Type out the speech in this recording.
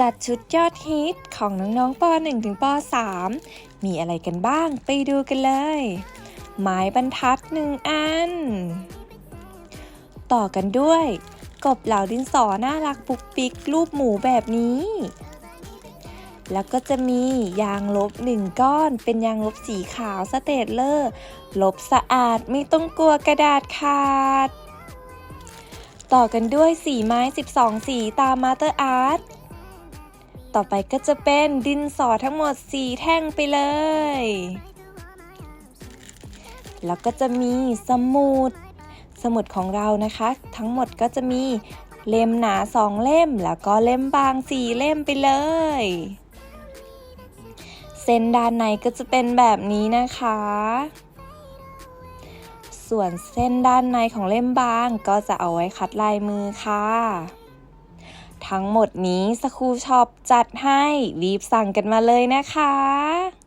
จัดชุดยอดฮิตของน้องๆป .1 ถึงป .3 มีอะไรกันบ้างไปดูกันเลย ไม้บรรทัดหนึ่งอัน ต่อกันด้วย กบเหล่าดินสอน่ารักปุกปิกรูปหมูแบบนี้ แล้วก็จะมียางลบหนึ่งก้อนเป็นยางลบสีขาวสเตตเลอร์ ลบสะอาดไม่ต้องกลัวกระดาษขาด ต่อกันด้วยสีไม้ 12 สีตามมาเตอร์อาร์ต ต่อไปก็จะเป็นดินสอทั้งหมด 4 แท่งไปเลย แล้วก็จะมีสมุด สมุดของเรานะคะ ทั้งหมดก็จะมีเล่มหนา 2 เล่ม แล้วก็เล่มบาง 4 เล่มไปเลย เส้นด้านในก็จะเป็นแบบนี้นะคะ ส่วนเส้นด้านในของเล่มบางก็จะเอาไว้คัดลายมือค่ะ ทั้งหมดนี้สคูช็อปจัดให้รีบสั่งกันมาเลยนะคะ